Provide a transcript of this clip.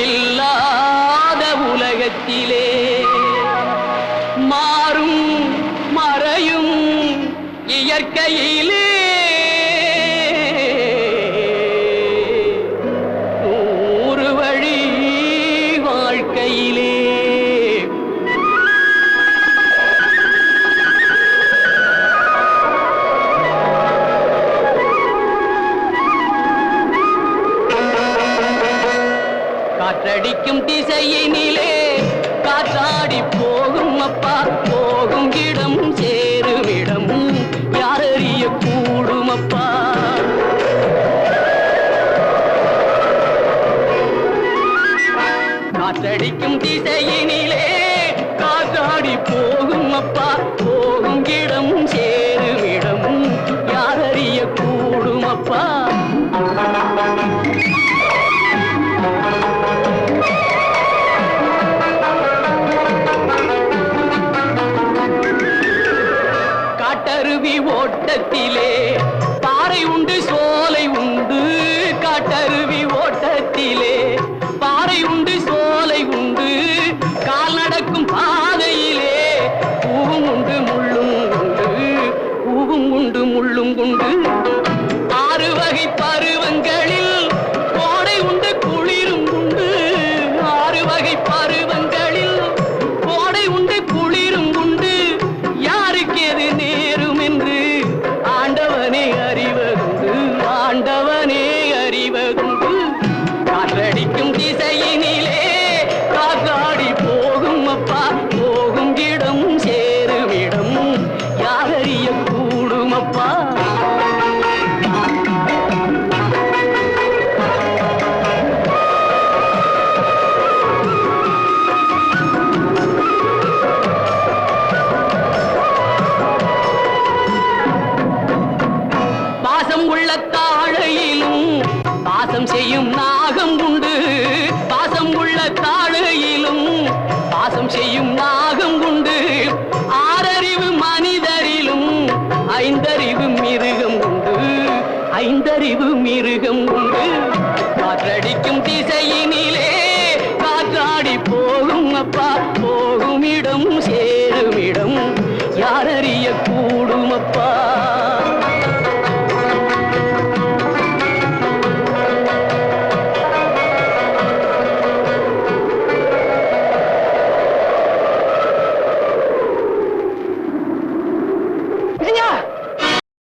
மறைவில்லாத உலகத்திலே மாறும் மறையும் இயற்கையிலே காற்றடிக்கும் திசையினிலே காற்றாடி போகும் அப்பா போகும் இடம் சேரும் இடம். யாரறிய கூடும் அப்பா? காற்றடிக்கும் திசையினிலே காற்றாடி போகும் அப்பா போகும் இடம் சேரும் இடம். காட்டருவி ஓட்டத்திலே. பாறை உண்டு சோலை உண்டு காட்டருவி ஓட்டத்திலே. பாறை உண்டு சோலை உண்டு கால் நடக்கும் பாதையிலே. பூவும் உண்டு முள்ளும் உண்டு பூவும் உண்டு முள்ளும் உண்டு.